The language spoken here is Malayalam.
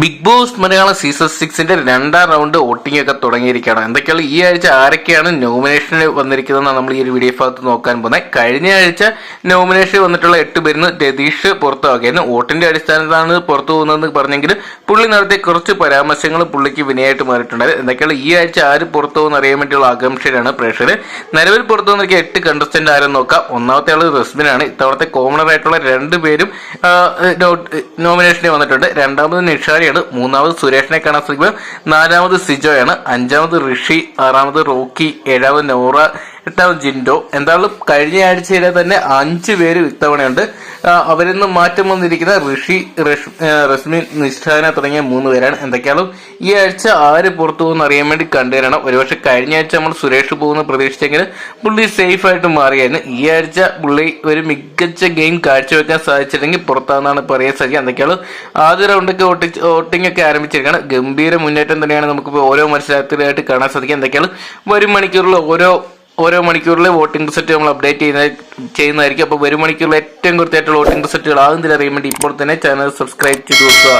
ബിഗ് ബോസ് മലയാളം സീസൺ സിക്സിന്റെ രണ്ടാം റൗണ്ട് വോട്ടിംഗ് ഒക്കെ തുടങ്ങിയിരിക്കുകയാണ്. എന്തൊക്കെയാണ് ഈ ആഴ്ച ആരൊക്കെയാണ് നോമിനേഷനിൽ വന്നിരിക്കുന്നതെന്നാണ് നമ്മൾ ഈ ഒരു വീഡിയോ ഭാഗത്ത് നോക്കാൻ പോകുന്നത്. കഴിഞ്ഞ ആഴ്ച നോമിനേഷൻ വന്നിട്ടുള്ള എട്ട് പേരിന് രതീഷ് പുറത്താക്കിയായിരുന്നു വോട്ടിന്റെ അടിസ്ഥാനത്തിലാണ് പുറത്തു പോകുന്നതെന്ന് പറഞ്ഞെങ്കിലും പുള്ളി നടത്തിയ കുറച്ച് പരാമർശങ്ങൾ പുള്ളിക്ക് വിനയായിട്ട് മാറിയിട്ടുണ്ട് എന്തൊക്കെയാണ് ഈ ആഴ്ച ആര് പുറത്തു പോകുന്ന അറിയാൻ വേണ്ടിയുള്ള ആകാംക്ഷയിലാണ് പ്രേക്ഷകർ നിലവിൽ പുറത്തു വന്നിരിക്കുന്ന എട്ട് കണ്ടസ്റ്റന്റ് ആരും നോക്കാം. ഒന്നാമത്തെ ആൾ റസ്മിനാണ് ഇത്തവണത്തെ കോമണർ ആയിട്ടുള്ള രണ്ട് പേരും നോമിനേഷനിൽ വന്നിട്ടുണ്ട്. രണ്ടാമത് നിഷാരിയാണ് മൂന്നാമത് സുരേഷിനെ കാണാൻ ശ്രമിക്കുക നാലാമത് സിജോയാണ് അഞ്ചാമത് ഋഷി ആറാമത് റോക്കി ഏഴാമത് നോറ എട്ടാമത് ജിൻഡോ. എന്തായാലും കഴിഞ്ഞ ആഴ്ചയിലെ തന്നെ അഞ്ച് പേര് ഇത്തവണയുണ്ട്. അവരിൽ നിന്ന് മാറ്റം വന്നിരിക്കുന്ന ഋഷി റഷ്മി നിഷ്ഠാന തുടങ്ങിയ മൂന്ന് പേരാണ്. എന്തൊക്കെയാണ് ഈ ആഴ്ച ആര് പുറത്തു പോകുന്ന അറിയാൻ വേണ്ടി കണ്ടുവരണം ഒരുപക്ഷെ കഴിഞ്ഞ ആഴ്ച നമ്മൾ സുരേഷ് പോകുന്ന പ്രതീക്ഷിച്ചെങ്കിൽ പുള്ളി സേഫ് ആയിട്ട് മാറിയായിരുന്നു. ഈ ആഴ്ച പുള്ളി ഒരു മികച്ച ഗെയിം കാഴ്ചവെക്കാൻ സാധിച്ചില്ലെങ്കിൽ പുറത്താണെന്നാണ് പറയാൻ സാധിക്കുക എന്തൊക്കെയാണ് ആദ്യ റൗണ്ടൊക്കെ വോട്ടിംഗ് ഓട്ടിംഗ് ഒക്കെ ആരംഭിച്ചിരിക്കുകയാണ്. ഗംഭീര മുന്നേറ്റം തന്നെയാണ് നമുക്ക് ഓരോ മത്സരത്തിലായിട്ട് കാണാൻ സാധിക്കുക. എന്തൊക്കെയാണ് വരും മണിക്കൂറിൽ ഓരോ ഓരോ മണിക്കൂറിലെ വോട്ടിംഗ് റിസൾട്ട് നമ്മൾ അപ്ഡേറ്റ് ചെയ്യുന്ന ചെയ്യുന്നതായിരിക്കും. അപ്പോൾ ഒരു മണിക്കൂറിൽ ഏറ്റവും കൂടുതലായിട്ടുള്ള വോട്ടിംഗ് റിസൾട്ടുകൾ ആകുന്നതിൽ അറിയാൻ വേണ്ടി ഇപ്പോൾ തന്നെ ചാനൽ സബ്സ്ക്രൈബ് ചെയ്ത് വെക്കുക.